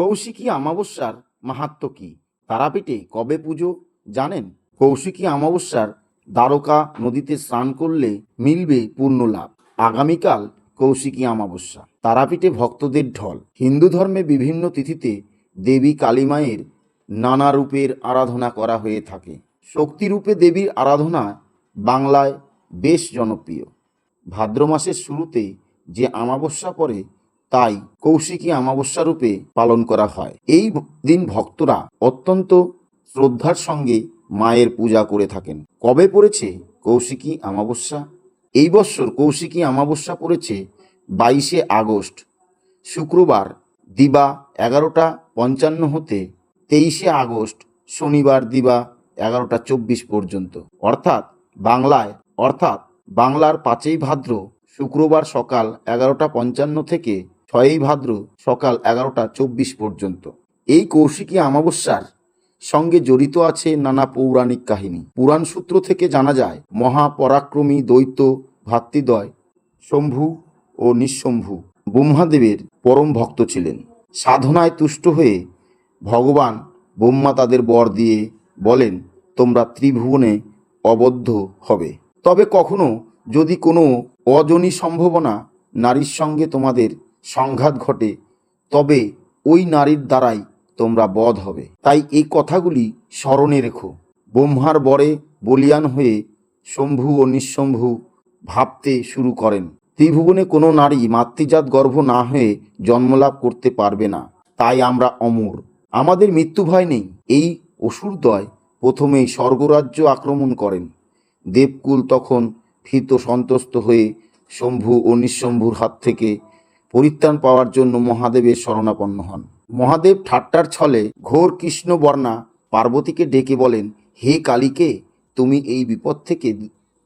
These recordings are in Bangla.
কৌশিকী অমাবস্যার মাহাত্ম্য কি? তারাপীঠে কবে পুজো, জানেন? কৌশিকী অমাবস্যার দ্বারকা নদীতে স্নান করলে মিলবে পূর্ণ লাভ। আগামীকাল কৌশিকী অমাবস্যা। তারাপীঠে ভক্তদের ঢল। হিন্দু ধর্মে বিভিন্ন তিথিতে দেবী কালীমায়ের নানা রূপের আরাধনা করা হয়ে থাকে। শক্তিরূপে দেবীর আরাধনা বাংলায় বেশ জনপ্রিয়। ভাদ্র মাসের শুরুতে যে অমাবস্যা পড়ে তাই কৌশিকী অমাবস্যা রূপে পালন করা হয়। এই দিন ভক্তরা অত্যন্ত শ্রদ্ধার সঙ্গে মায়ের পূজা করে থাকেন। কবে পড়েছে কৌশিকী অমাবস্যা? এই বছর কৌশিকী অমাবস্যা পড়েছে বাইশে আগস্ট। শুক্রবার দিবা এগারোটা পঞ্চান্ন হতে তেইশে আগস্ট, শনিবার দিবা এগারোটা চব্বিশ পর্যন্ত। অর্থাৎ বাংলায়, অর্থাৎ বাংলার পাঁচই ভাদ্র শুক্রবার সকাল এগারোটা পঞ্চান্ন থেকে ছয়ই ভাদ্র সকাল এগারোটা চব্বিশ পর্যন্ত। এই কৌশিকী অমাবস্যার সঙ্গে জড়িত আছে নানা পৌরাণিক কাহিনী। পুরাণ সূত্র থেকে জানা যায়, মহাপরাক্রমী দ্বৈত ভাতৃদ্বয় শম্ভু ও নিঃশম্ভু ব্রহ্মাদেবের পরম ভক্ত ছিলেন। সাধনায় তুষ্ট হয়ে ভগবান ব্রহ্মা তাদের বর দিয়ে বলেন, তোমরা ত্রিভুবনে অবদ্ধ হবে। তবে কখনো যদি কোনো অজনী সম্ভাবনা নারীর সঙ্গে তোমাদের সংঘাত ঘটে, তবে ওই নারীর দ্বারাই তোমরা বধ হবে। তাই এই কথাগুলি স্মরণে রেখো। ব্রহ্মার বরে বলিয়ান হয়ে শম্ভু ও নিঃশম্ভু ভাবতে শুরু করেন। ত্রিভুবনে কোনো নারী মাতৃজাত গর্ভ না হয়ে জন্মলাভ করতে পারবে না। তাই আমরা অমর। আমাদের মৃত্যু ভয় নেই। এই অসুরদয় প্রথমেই স্বর্গরাজ্য আক্রমণ করেন। দেবকুল তখন ভীত সন্ত্রস্ত হয়ে শম্ভু ও নিঃশম্ভুর হাত থেকে পরিত্রাণ পাওয়ার জন্য মহাদেবের শরণাপন্ন হন। মহাদেব ঠাট্টার ছলে ঘোর কৃষ্ণ বর্ণা পার্বতীকে ডেকে বলেন, হে কালীকে, তুমি এই বিপদ থেকে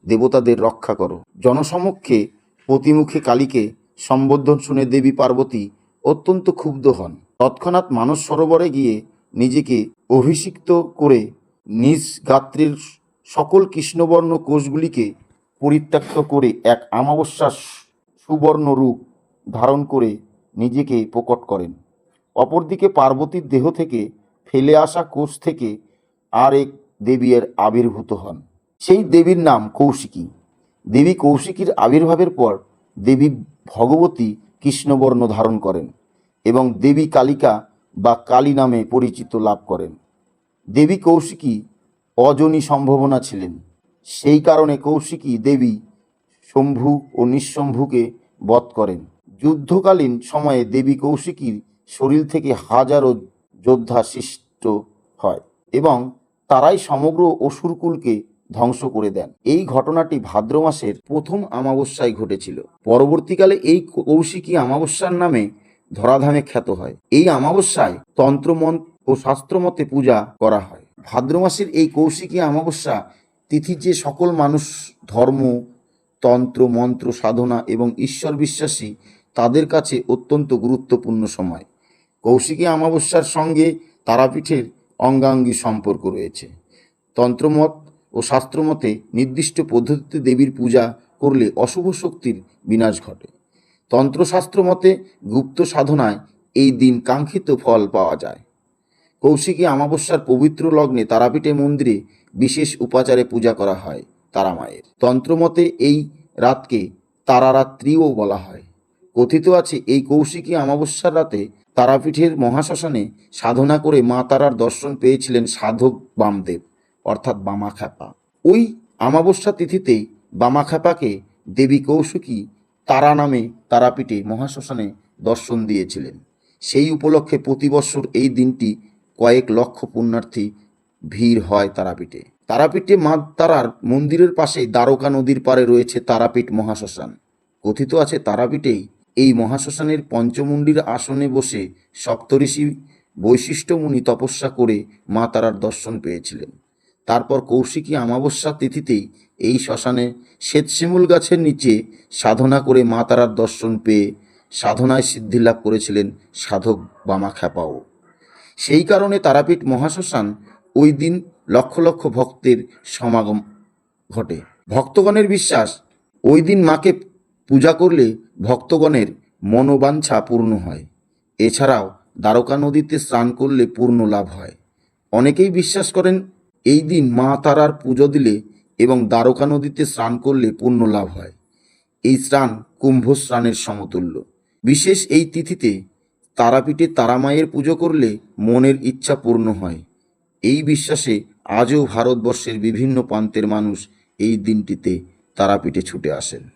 দেবতাদের রক্ষা করো। জনসমক্ষে প্রতিমুখে কালীকে সম্বোধন শুনে দেবী পার্বতী অত্যন্ত ক্ষুব্ধ হন। তৎক্ষণাৎ মানস সরোবরে গিয়ে নিজেকে অভিষিক্ত করে নিজ গাত্রের সকল কৃষ্ণবর্ণ কোষগুলিকে পরিত্যক্ত করে এক অমাবস্যার সুবর্ণ রূপ ধারণ করে নিজেকে প্রকট করেন। অপরদিকে পার্বতীর দেহ থেকে ফেলে আসা কোষ থেকে আর এক দেবীর আবির্ভূত হন। সেই দেবীর নাম কৌশিকী। দেবী কৌশিকীর আবির্ভাবের পর দেবী ভগবতী কৃষ্ণবর্ণ ধারণ করেন এবং দেবী কালিকা বা কালী নামে পরিচিত লাভ করেন। দেবী কৌশিকী অজনী সম্ভাবনা ছিলেন। সেই কারণে কৌশিকী দেবী শম্ভু ও নিঃশম্ভুকে বধ করেন। যুদ্ধকালীন সময়ে দেবী কৌশিকীর শরীর থেকে হাজারো যোদ্ধা সৃষ্ট হয় এবং তারাই সমগ্র অসুরকুলকে ধ্বংস করে দেন। এই ঘটনাটি ভাদ্র মাসের প্রথম অমাবস্যায় ঘটেছিল। পরবর্তীকালে এই কৌশিকী অমাবস্যার নামে ধরাধামে খ্যাত হয়। এই অমাবস্যায় তন্ত্রমন ও শাস্ত্রমতে পূজা করা হয়। ভাদ্র মাসের এই কৌশিকী অমাবস্যা তিথি যে সকল মানুষ ধর্ম, তন্ত্র, মন্ত্র, সাধনা এবং ঈশ্বর বিশ্বাসী তাদের কাছে অত্যন্ত গুরুত্বপূর্ণ সময়। কৌশিকী অমাবস্যার সঙ্গে তারাপীঠের অঙ্গাঙ্গী সম্পর্ক রয়েছে। তন্ত্রমত ও শাস্ত্রমতে নির্দিষ্ট পদ্ধতিতে দেবীর পূজা করলে অশুভ শক্তির বিনাশ ঘটে। তন্ত্রশাস্ত্র মতে গুপ্ত সাধনায় এই দিন কাঙ্ক্ষিত ফল পাওয়া যায়। কৌশিকী অমাবস্যার পবিত্র লগ্নে তারাপীঠে মন্দিরে বিশেষ উপাচারে পূজা করা হয় তারামায়ের। তন্ত্রমতে এই রাতকে তারারাত্রিও বলা হয়। কথিত আছে, এই কৌশিকী অমাবস্যার রাতে তারাপীঠের মহাশ্মশানে সাধনা করে মা তারার দর্শন পেয়েছিলেন সাধক বামদেব, অর্থাৎ বামাখ্যাপা। ওই অমাবস্যা তিথিতেই বামাখ্যাপাকে দেবী কৌশিকী তারা নামে তারাপীঠে মহাশ্মশানে দর্শন দিয়েছিলেন। সেই উপলক্ষে প্রতি বছর এই দিনটি কয়েক লক্ষ পুণ্যার্থী ভিড় হয় তারাপীঠে। তারাপীঠে মা তারার মন্দিরের পাশেই দ্বারকা নদীর পারে রয়েছে তারাপীঠ মহাশ্মশান। কথিত আছে, তারাপীঠেই এই মহাশ্মশানের পঞ্চমুণ্ডির আসনে বসে সপ্তঋষি বৈশিষ্ট্যমুনি তপস্যা করে মা তারার দর্শন পেয়েছিলেন। তারপর কৌশিকী অমাবস্যা তিথিতেই এই শ্মশানে শ্বেতশিমুল গাছের নিচে সাধনা করে মা তারার দর্শন পেয়ে সাধনায় সিদ্ধি লাভ করেছিলেন সাধক বামা খ্যাপাও। সেই কারণে তারাপীঠ মহাশ্মশান ওই দিন লক্ষ লক্ষ ভক্তের সমাগম ঘটে। ভক্তগণের বিশ্বাস, ওই দিন মাকে পূজা করলে ভক্তগণের মনোবাঞ্ছা পূর্ণ হয়। এছাড়াও দ্বারকা নদীতে স্নান করলে পূর্ণ লাভ হয়। অনেকেই বিশ্বাস করেন, এই দিন মা তারার পুজো দিলে এবং দ্বারকা নদীতে স্নান করলে পূর্ণ লাভ হয়। এই স্নান কুম্ভ স্নানের সমতুল্য। বিশেষ এই তিথিতে তারাপীঠে তারামায়ের পুজো করলে মনের ইচ্ছা পূর্ণ হয়। এই বিশ্বাসে আজও ভারতবর্ষের বিভিন্ন প্রান্তের মানুষ এই দিনটিতে তারাপীঠে ছুটে আসেন।